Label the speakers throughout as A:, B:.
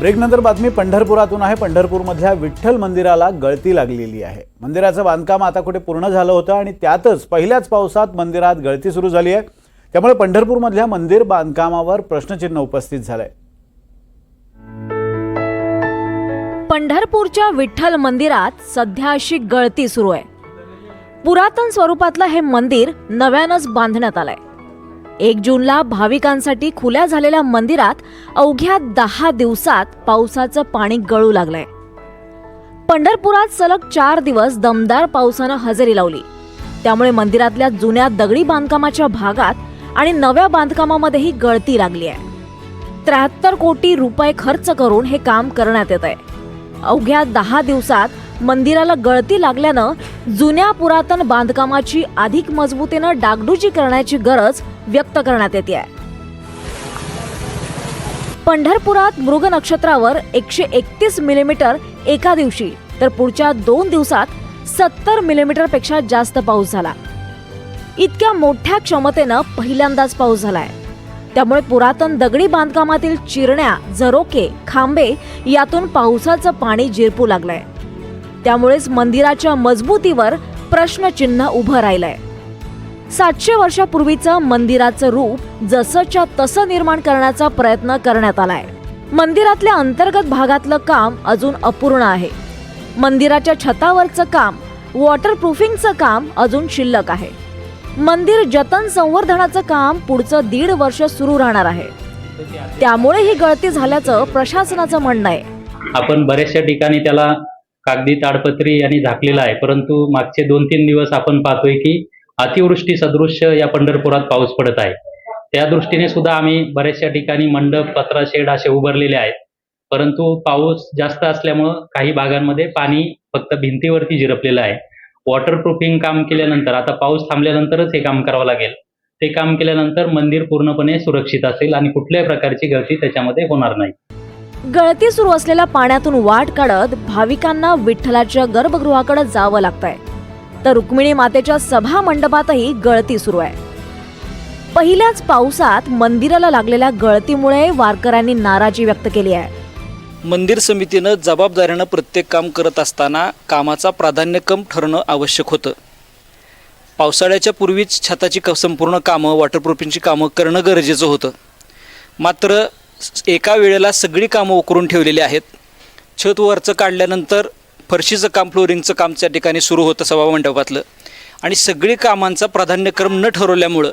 A: ब्रेकनंतर बातमी पंढरपुरातून आहे. पंढरपूरमधल्या विठ्ठल मंदिराला गळती लागलेली आहे. मंदिराचं बांधकाम आता कुठे पूर्ण झालं होतं आणि त्यातच पहिल्याच पावसात मंदिरात गळती सुरू झाली आहे. त्यामुळे पंढरपूरमधल्या मंदिर बांधकामावर प्रश्नचिन्ह उपस्थित झालंय.
B: पंढरपूरच्या विठ्ठल मंदिरात सध्या अशी गळती सुरू आहे. पुरातन स्वरूपातलं हे मंदिर नव्यानंच बांधण्यात आलंय. एक जूनला भाविकांसाठी खुल्या झालेल्या मंदिरात अवघ्या दहा दिवसात पावसाचं पाणी गळू लागलंय. पंढरपुरात सलग चार दिवस दमदार पावसानं हजेरी लावली. त्यामुळे मंदिरातल्या जुन्या दगडी बांधकामाच्या भागात आणि नव्या बांधकामामध्येही गळती लागली आहे. त्र्याहत्तर कोटी रुपये खर्च करून हे काम करण्यात येत आहे अवघ्या दहा दिवसात मंदिराला गळती लागल्यानं जुन्या पुरातन बांधकामाची अधिक मजबूतीनं डागडुजी करण्याची गरज व्यक्त करण्यात येते आहे. पंढरपुरात मृग नक्षत्रावर एकशे एकतीस मिलीमीटर एका दिवशी तर पुढच्या दोन दिवसात सत्तर मिलीमीटरपेक्षा जास्त पाऊस झाला. इतक्या मोठ्या क्षमतेनं पहिल्यांदाच पाऊस झालाय. त्यामुळे पुरातन दगडी बांधकामातील चिरण्या झरोके खांबे यातून पावसाचं पाणी जिरपू लागलंय. त्यामुळेच मंदिराच्या मजबूतीवर प्रश्नचिन्ह उभं राहिलंय. सातशे वर्षापूर्वीचं मंदिराचं रूप जसंच्या तसं निर्माण करण्याचा प्रयत्न करण्यात आलाय. मंदिरातल्या अंतर्गत भागातलं काम अजून अपूर्ण आहे. मंदिराच्या छतावरचं काम वॉटरप्रूफिंगचं काम अजून शिल्लक आहे. मंदिर जतन संवर्धनाचं काम पुढचं दीड वर्ष सुरू राहणार आहे. त्यामुळे ही गळती झाल्याचं प्रशासनाचं म्हणणं आहे.
C: आपण बऱ्याचशा ठिकाणी त्याला कागदी ताडपत्री यांनी झाकलेला आहे. परंतु मागचे दोन तीन दिवस आपण पाहतोय की अतिवृष्टी सदृश्य या पंढरपुरात पाऊस पडत आहे. त्या दृष्टीने सुद्धा आम्ही बऱ्याचशा ठिकाणी मंडप पत्रा शेड असे उभारलेले आहेत. परंतु पाऊस जास्त असल्यामुळं काही भागांमध्ये पाणी फक्त भिंतीवरती झिरपलेलं आहे. वॉटरप्रूफिंग काम केल्यानंतर आता पाऊस थांबल्यानंतरच हे काम करावं लागेल. ते काम केल्यानंतर मंदिर पूर्णपणे सुरक्षित असेल आणि कुठल्याही प्रकारची गळती त्याच्यामध्ये होणार नाही.
B: गळती सुरू असलेल्या पाण्यातून वाट काढत भाविकांना विठ्ठलाच्या गर्भगृहाकडे जावं लागतंय. तर रुक्मिणी मातेच्या सभा मंडपातही गळती सुरू आहे. पहिल्याच पावसात मंदिराला लागलेल्या गळतीमुळे वारकऱ्यांनी नाराजी व्यक्त केली आहे.
D: मंदिर समितीनं जबाबदारीनं प्रत्येक काम करत असताना कामाचा प्राधान्यक्रम ठरणं आवश्यक होतं. पावसाळ्याच्या पूर्वीच छताची क संपूर्ण कामं वॉटरप्रूफिंगची कामं करणं गरजेचं होतं. मात्र एका वेळेला सगळी कामं उकरून ठेवलेली आहेत. छत वरचं काढल्यानंतर फरशीचं काम फ्लोरिंगचं काम त्या ठिकाणी सुरू होतं सभामंडपातलं आणि सगळी कामांचा प्राधान्यक्रम न ठरवल्यामुळं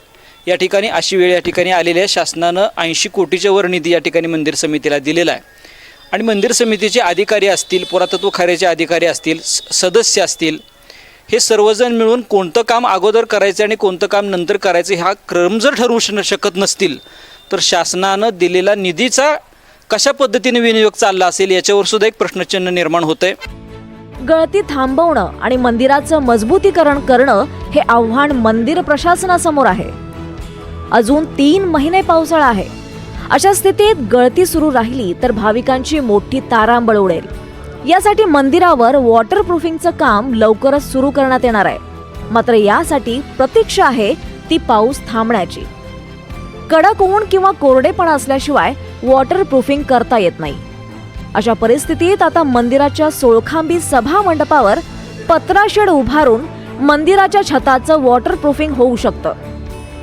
D: या ठिकाणी अशी वेळ या ठिकाणी आलेली आहे. शासनानं ऐंशी कोटीच्या वर निधी या ठिकाणी मंदिर समितीला दिलेला आहे. आणि मंदिर समितीचे अधिकारी असतील पुरातत्व खाऱ्याचे अधिकारी असतील सदस्य असतील हे सर्वजण मिळून कोणतं काम अगोदर करायचं आणि कोणतं काम नंतर करायचं हा क्रम जर ठरवू श- शकत नसतील तर शासनानं दिलेला निधीचा कशा पद्धतीने विनियोग चालला असेल याच्यावर सुद्धा एक प्रश्नचिन्ह निर्माण होतंय.
B: गळती थांबवणं आणि मंदिराचं मजबूतीकरण करणं हे आव्हान मंदिर प्रशासनासमोर आहे. अजून तीन महिने पावसाळा आहे. अशा स्थितीत गळती सुरू राहिली तर भाविकांची मोठी तारांबळ उडेल. यासाठी मंदिरावर वॉटर प्रूफिंगचं काम लवकरच सुरू करण्यात येणार आहे. मात्र यासाठी प्रतीक्षा आहे ती पाऊस थांबण्याची. कडक ऊन किंवा कोरडेपणा असल्याशिवाय वॉटरप्रूफिंग करता येत नाही. अशा परिस्थितीत आता मंदिराच्या सोळखांबी सभा मंडपावर पत्राशेड उभारून मंदिराच्या छताचं वॉटरप्रूफिंग होऊ शकतं.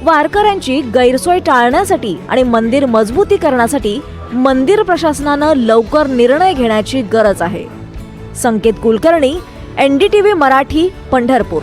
B: वारकऱ्यांची गैरसोय टाळण्यासाठी आणि मंदिर मजबूतीकरणासाठी मंदिर प्रशासनानं लवकर निर्णय घेण्याची गरज आहे. संकेत कुलकर्णी एनडीटीव्ही मराठी पंढरपूर.